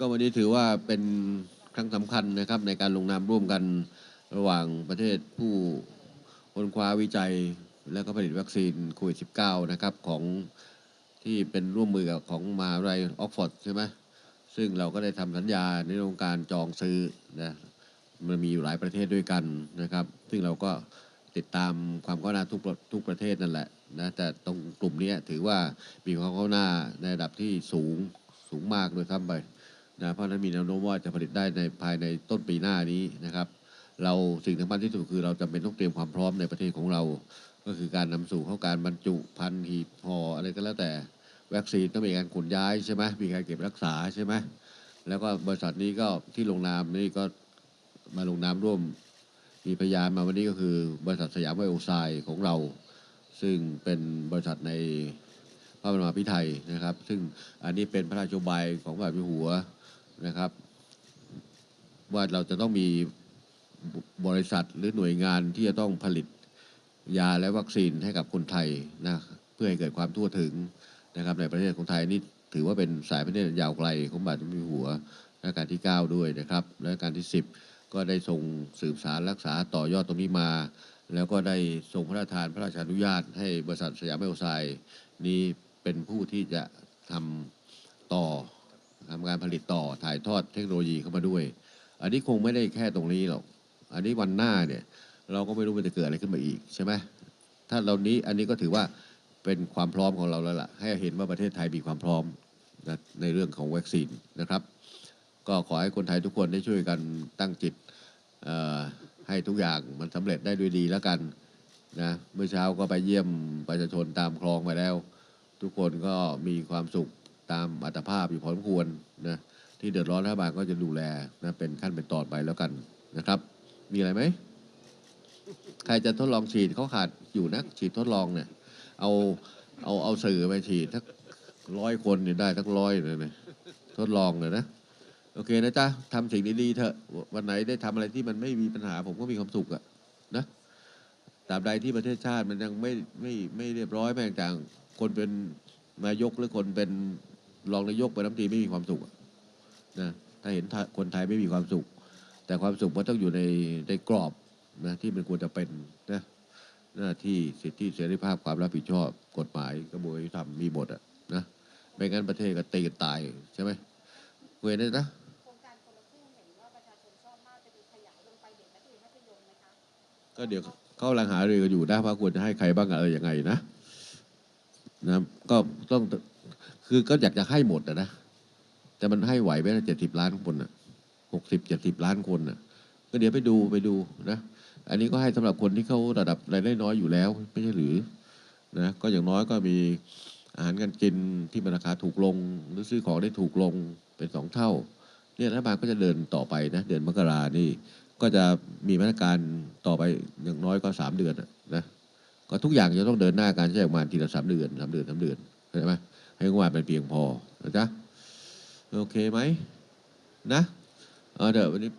ก็วันนี้ถือว่าเป็นครั้งสำคัญนะครับในการลงนามร่วมกันระหว่างประเทศผู้ค้นคว้าวิจัย และก็ผลิตวัคซีนโควิด -19 นะครับของที่เป็นร่วมมือกับของมหาวิทยาลัยออกฟอร์ดใช่ไหมซึ่งเราก็ได้ทำสัญญาในเรื่องการจองซื้อนะมันมีอยู่หลายประเทศด้วยกันนะครับ ซึ่งเราก็ติดตามความก้าวหน้าทุกประทุกประเทศนั่นแหละนะแต่ตรงกลุ่มนี้ถือว่ามีความก้าวหน้าในระดับที่สูงสูงมากเลยครับไป นะเพราะนั้นมีแนวโน้มว่าจะผลิตได้ในภายในต้นปีหน้านี้นะครับ เราสิ่งสำคัญที่สุดคือเราจำเป็นต้องเตรียมความพร้อมในประเทศของเรา ก็คือการนำสู่เข้าการบรรจุพันธุ์หีบห่ออะไรก็แล้วแต่วัคซีนต้องมีการขนย้ายใช่ไหมมีการเก็บรักษาใช่ไหมแล้วก็บริษัทนี้ก็ที่ลงนามนี่ก็มาลงนามร่วม มีพยานมาวันนี้ก็คือบริษัทสยามไบโอไซด์ของเรา ซึ่งเป็นบริษัทในพระบรมพิไทยนะครับ ซึ่งอันนี้เป็นพระราชบายของพระบาทหัว นะครับ ว่าเราจะต้องมีบริษัทหรือหน่วยงานที่จะต้องผลิตยาและวัคซีนให้กับคนไทยนะเพื่อให้เกิดความทั่วถึงนะครับในประเทศของไทยนี่ถือว่าเป็นสายประเทศยาวไกลของบาทมีหัวรัชกาลที่ 9 ด้วยนะครับและกาลที่ 10 ก็ได้ทรงสืบสารรักษาต่อยอดตรงนี้มา แล้วก็ได้ทรงพระราชทานพระราชานุญาต ให้บริษัทสยามไบโอไซด์นี้เป็นผู้ที่จะทำต่อ ทำการผลิตต่อถ่ายทอดเทคโนโลยีเข้ามาด้วย อันนี้คงไม่ได้แค่ตรงนี้หรอก อันนี้วันหน้าเนี่ยเราก็ไม่รู้มันจะเกิดอะไรขึ้นมาอีกใช่ไหมถ้าเรานี้อันนี้ก็ถือว่าเป็นความพร้อมของเราแล้วล่ะ ให้เห็นว่าประเทศไทยมีความพร้อมนะในเรื่องของวัคซีนนะครับ ก็ขอให้คนไทยทุกคนได้ช่วยกันตั้งจิตให้ทุกอย่างมันสำเร็จได้ด้วยดีแล้วกันนะเมื่อเช้าก็ไปเยี่ยมประชาชนตามคลองไปแล้ว ทุกคนก็มีความสุข ตามอัตภาพอยู่พอสมควรนะที่เดือดร้อนรัฐบาลก็จะดูแลนะเป็นขั้นเป็นตอนไปแล้วกันนะครับ มีอะไรไหมใครจะทดลองฉีดเขาขาดอยู่นะฉีดทดลองเนี่ยเอาเอาเอาสื่อไปฉีดทักร้อยคนเนี่ยได้ทักร้อยเลยเนี่ยทดลองเลยนะโอเคนะจ๊ะทำสิ่งดีๆเถอะวันไหนได้ทำอะไรที่มันไม่มีปัญหา ผมก็มีความสุขอะนะตราบใดที่ประเทศชาติมันยังไม่ไม่ไม่เรียบร้อยแม้กระทั่งคนเป็นนายกหรือคนเป็น รองนายกเป็นรัฐมนตรีไม่มีความสุขอะนะถ้าเห็นท่าคนไทยไม่มีความสุข แต่ความสุขมันต้องอยู่ในในกรอบนะที่มันควรจะเป็นนะหน้าที่สิทธิเสรีภาพความรับผิดชอบกฎหมายกระบวนการยุติธรรมมีหมดอะนะไม่งั้นประเทศก็ตีกันตายใช่ไหมเวรนะโครงการคนละครึ่งเห็นว่าประชาชนชอบมากจะมีขยายลงไปเด็กนักเรียนมัธยมไหมคะก็เดี๋ยวเขากำลังหารือกันอยู่นะว่าควรจะให้ใครบ้างอะไรยังไงนะนะก็ต้อง คือก็อยากจะให้หมดนะ แต่มันให้ไหวไหมเจ็ดสิบล้านคนอะหกสิบเจ็ดสิบล้านคนอะ ก็เดี๋ยวไปดูไปดูนะ อันนี้ก็ให้สำหรับคนที่เขาระดับรายได้น้อยอยู่แล้ว ไม่ใช่หรือนะก็อย่างน้อยก็มีอาหารการกินที่มราคาถูกลง หรือซื้อของได้ถูกลงเป็นสองเท่าเนี่ยรัฐบาลก็จะเดินต่อไปนะ เดือนมกรานี่ก็จะมีมาตรการต่อไปอย่างน้อยก็สามเดือนนะก็ทุกอย่างจะต้องเดินหน้าการใช้งบประมาณทีละสามเดือนสามเดือนสามเดือนเข้าใจไหม ให้งบประมาณเป็นเพียงพอนะจ๊ะโอเคไหมนะเออเดี๋ยววันนี้